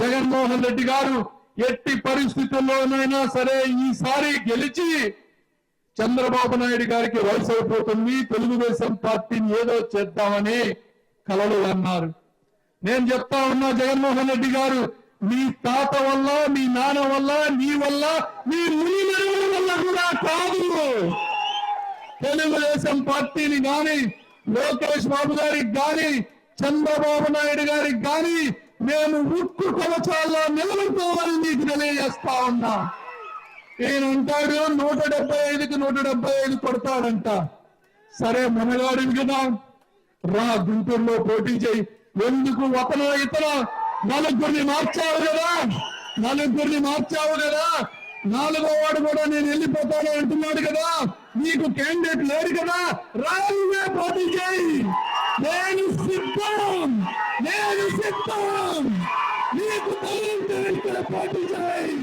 జగన్మోహన్ రెడ్డి గారు ఎట్టి పరిస్థితుల్లోనైనా సరే ఈసారి గెలిచి చంద్రబాబు నాయుడు గారికి వయసు అయిపోతుంది. తెలుగుదేశం పార్టీని ఏదో చేద్దామని కలలు అన్నారు. నేను చెప్తా ఉన్నా జగన్మోహన్ రెడ్డి గారు మీ తాత వల్ల మీ నాన్న వల్ల నీ వల్ల మీ ముని వల్ల కూడా కాదు. తెలుగుదేశం పార్టీని గాని లోకేష్ బాబు గారికి గాని చంద్రబాబు నాయుడు గారికి గాని మేము ఉక్కు కవచాల్లో నిలబడుకోవాలని మీకు తెలియజేస్తా ఉన్నా. ఈయన అంటాడు నూట డెబ్బై ఐదుకి నూట డెబ్బై ఐదు కొడతాడంట. సరే మనగాడివి కదా. రా గుంటూరులో పోటీ చేయి. ఎందుకు? ఒకనో ఇతర నలుగురిని మార్చావు కదా. నలుగురిని మార్చావు కదా. నాలుగో వాడు కూడా నేను వెళ్ళిపోతాను అంటున్నాడు కదా. నీకు క్యాండిడేట్ లేరు కదా. రాజుగా పోటీ చేయి. నేను సిద్ధం. నేను సిద్ధం. నీకు తగిలితే ఇక్కడ పోటీ చేయి